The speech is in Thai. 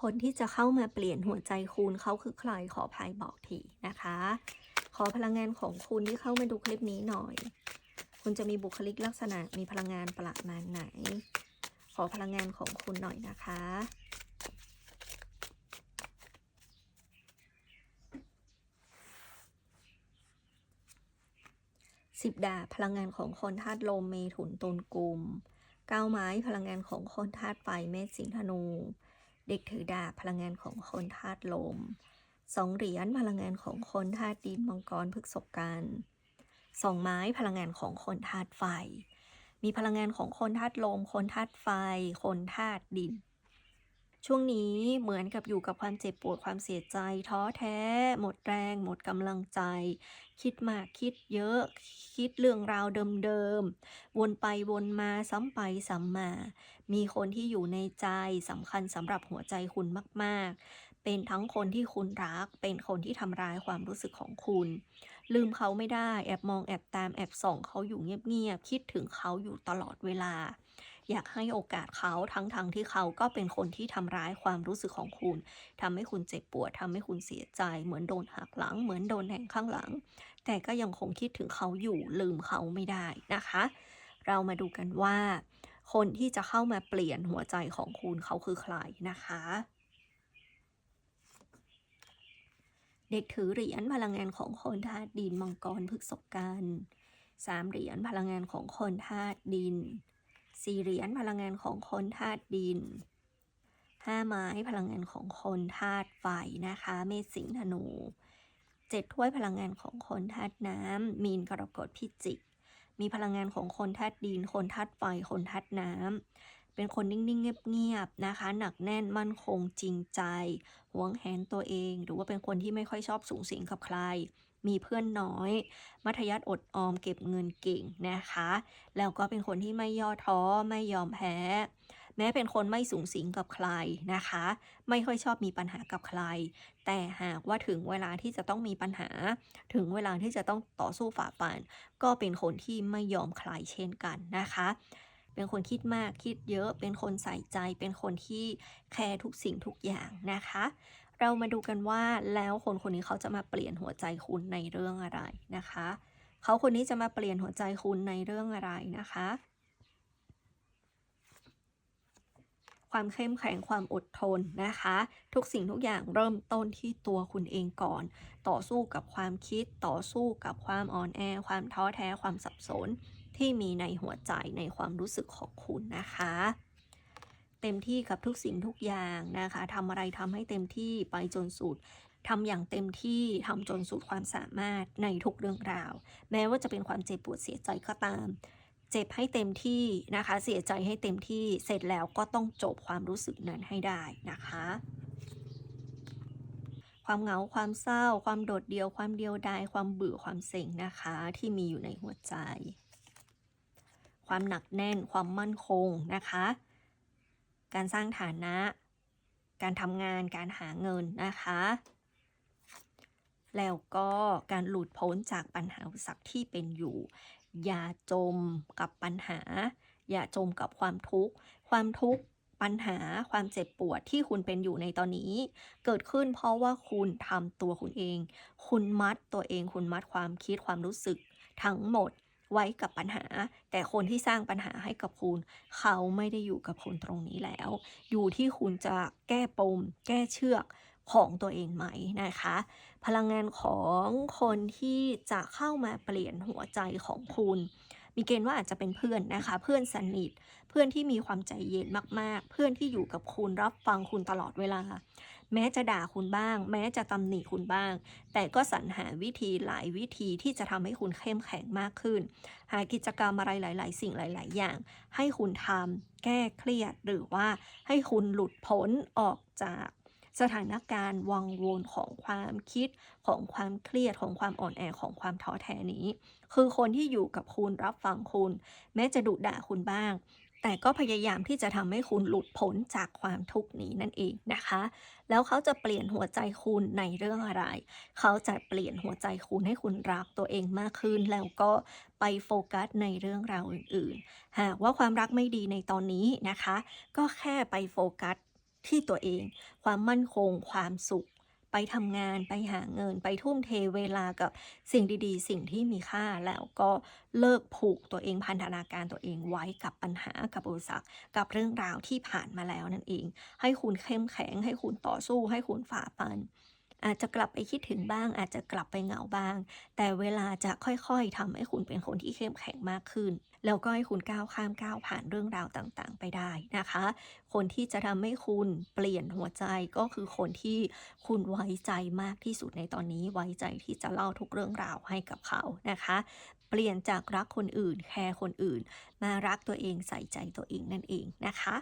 คนที่จะเข้ามาเปลี่ยนหัวใจคุณเขาคือใครขอพายบอกทีนะคะ ขอพลังงานของคุณที่เข้ามาดูคลิปนี้หน่อย คุณจะมีบุคลิกลักษณะมีพลังงานประมาณไหน ขอพลังงานของคุณหน่อยนะคะสิบดาพลังงานของคนธาตุลมเมถุนตุลกุมเก้าไม้พลังงานของคนธาตุไฟเมษสิงธนู เด็กถือดาบพลังงานของคนธาตุลมสองเหรียญพลังงานของคนธาตุดินมังกรพฤกษกันสองไม้พลังงานของคนธาตุไฟ มีพลังงานของคนธาตุลมคนธาตุไฟ คนธาตุดิน ช่วงนี้เหมือนกับอยู่กับความเจ็บปวดความเสียใจ ท้อแท้ หมดแรง หมดกำลังใจ คิดมากคิดเยอะ คิดเรื่องราวเดิมๆ วนไปวนมาซ้ำไปซ้ำมา มีคนที่อยู่ในใจสำคัญสำหรับหัวใจคุณมากๆ เป็นทั้งคนที่คุณรัก เป็นคนที่ทำร้ายความรู้สึกของคุณ ลืมเขาไม่ได้ แอบมองแอบตามแอบส่องเขาอยู่เงียบๆ คิดถึงเขาอยู่ตลอดเวลา อยากให้โอกาสเขาทั้งๆทที่เขาก็เป็นคนที่ทำร้ายความรู้สึกของคุณทำให้คุณเจ็บปวดทำให้คุณเสียใจ เหมือนโดนหักหลัง เหมือนโดนแทงข้างหลัง แต่ก็ยังคงคิดถึงเขาอยู่ลืมเขาไม่ได้นะคะ เรามาดูกันว่า คนที่จะเข้ามาเปลี่ยนหัวใจของคุณเขาคือใครนะคะเด็กถือเหรียญพลังงานของคนธาตุดินมังกรพฤกษกันสามเหรียญพลังงานของคนธาตุดิน สี่เหรียญพลังงานของคนธาตุดินห้าไม้พลังงานของคนธาตุไฟนะคะ เมษสิงห์ธนูเจ็ดถ้วยพลังงานของคนธาตุน้ำมีนกรกฎพิจิก มีพลังงานของคนธาตุดิน คนธาตุไฟ คนธาตุน้ำเป็นคนนิ่งๆเงียบๆนะคะ หนักแน่นมั่นคงจริงใจหวงแหนตัวเอง หรือว่าเป็นคนที่ไม่ค่อยชอบสูงสิงกับใคร มีเพื่อนน้อย มัธยัติอดออมเก็บเงินเก่งนะคะ แล้วก็เป็นคนที่ไม่ย่อท้อไม่ยอมแพ้ แม้เป็นคนไม่สูงสิงกับใครนะคะ ไม่ค่อยชอบมีปัญหากับใคร แต่หากว่าถึงเวลาที่จะต้องมีปัญหา ถึงเวลาที่จะต้องต่อสู้ฝ่าฟัน ก็เป็นคนที่ไม่ยอมใครเช่นกันนะคะเป็นคนคิดมากคิดเยอะเป็นคนใส่ใจเป็นคนที่แคร์ทุกสิ่งทุกอย่างนะคะ เรามาดูกันว่าแล้วคนคนนี้เขาจะมาเปลี่ยนหัวใจคุณในเรื่องอะไรนะคะ เขาคนนี้จะมาเปลี่ยนหัวใจคุณในเรื่องอะไรนะคะ ความเข้มแข็งความอดทนนะคะ ทุกสิ่งทุกอย่างเริ่มต้นที่ตัวคุณเองก่อน ต่อสู้กับความคิดต่อสู้กับความอ่อนแอ ความท้อแท้ความสับสนที่มีในหัวใจในความรู้สึกของคุณนะคะ เต็มที่กับทุกสิ่งทุกอย่างนะคะทำอะไรทำให้เต็มที่ไปจนสุดทำอย่างเต็มที่ทำจนสุดความสามารถในทุกเรื่องราว แม้ว่าจะเป็นความเจ็บปวดเสียใจก็ตาม เจ็บให้เต็มที่นะคะ เสียใจให้เต็มที่เสร็จแล้วก็ต้องจบความรู้สึกนั้นให้ได้นะคะ ความเหงาความเศร้า ความโดดเดี่ยวความเดียวดายความเบื่อความเซ็งนะคะ ที่มีอยู่ในหัวใจ ความหนักแน่นความมั่นคงนะคะ การสร้างฐานะ การทำงานการหาเงินนะคะ แล้วก็การหลุดพ้นจากปัญหาอุปสรรคที่เป็นอยู่ อย่าจมกับปัญหา อย่าจมกับความทุกข์ ความทุกข์ปัญหาความเจ็บปวดที่คุณเป็นอยู่ในตอนนี้ เกิดขึ้นเพราะว่าคุณทำตัวคุณเอง คุณมัดตัวเอง คุณมัดความคิดความรู้สึกทั้งหมด ไว้กับปัญหา แต่คนที่สร้างปัญหาให้กับคุณ เขาไม่ได้อยู่กับคุณตรงนี้แล้ว อยู่ที่คุณจะแก้ปม แก้เชือกของตัวเองไหมนะคะ พลังงานของคนที่จะเข้ามาเปลี่ยนหัวใจของคุณ มีเกณฑ์ว่าอาจจะเป็นเพื่อนนะคะ เพื่อนสนิท เพื่อนที่มีความใจเย็นมากๆ เพื่อนที่อยู่กับคุณรับฟังคุณตลอดเวลา แม้จะด่าคุณบ้าง แม้จะตำหนิคุณบ้าง แต่ก็สรรหาวิธีหลายวิธีที่จะทำให้คุณเข้มแข็งมากขึ้น หากิจกรรมอะไรหลาย ๆ สิ่งหลาย ๆ อย่าง ให้คุณทำแก้เครียดหรือว่าให้คุณหลุดพ้นออกจากสถานการณ์วังวนของความคิดของความเครียดของความอ่อนแอของความท้อแท้นี้ คือคนที่อยู่กับคุณรับฟังคุณ แม้จะดุด่าคุณบ้าง แต่ก็พยายามที่จะทำให้คุณหลุดพ้นจากความทุกข์นี้นั่นเองนะคะ แล้วเขาจะเปลี่ยนหัวใจคุณในเรื่องอะไร เขาจะเปลี่ยนหัวใจคุณให้คุณรักตัวเองมากขึ้น แล้วก็ไปโฟกัสในเรื่องราวอื่นๆ หากว่าความรักไม่ดีในตอนนี้นะคะ ก็แค่ไปโฟกัสที่ตัวเอง ความมั่นคง ความสุข ไปทำงานไปหาเงิน ไปทุ่มเทเวลากับสิ่งดีๆ สิ่งที่มีค่าแล้วก็เลิกผูกตัวเองพันธนาการตัวเองไว้กับปัญหากับอุปสรรคกับเรื่องราวที่ผ่านมาแล้วนั่นเอง ให้คุณเข้มแข็ง ให้คุณต่อสู้ ให้คุณฝ่าฟัน อาจจะกลับไปคิดถึงบ้าง อาจจะกลับไปเหงาบ้าง แต่เวลาจะค่อยๆทำให้คุณเป็นคนที่เข้มแข็งมากขึ้น แล้วก็ให้คุณก้าวข้ามก้าวผ่านเรื่องราวต่างๆ ไปได้นะคะ คนที่จะทำให้คุณเปลี่ยนหัวใจก็คือคนที่คุณไว้ใจมากที่สุดในตอนนี้ ไว้ใจที่จะเล่าทุกเรื่องราวให้กับเขานะคะ เปลี่ยนจากรักคนอื่น แคร์คนอื่น มารักตัวเองใส่ใจตัวเองนั่นเองนะคะ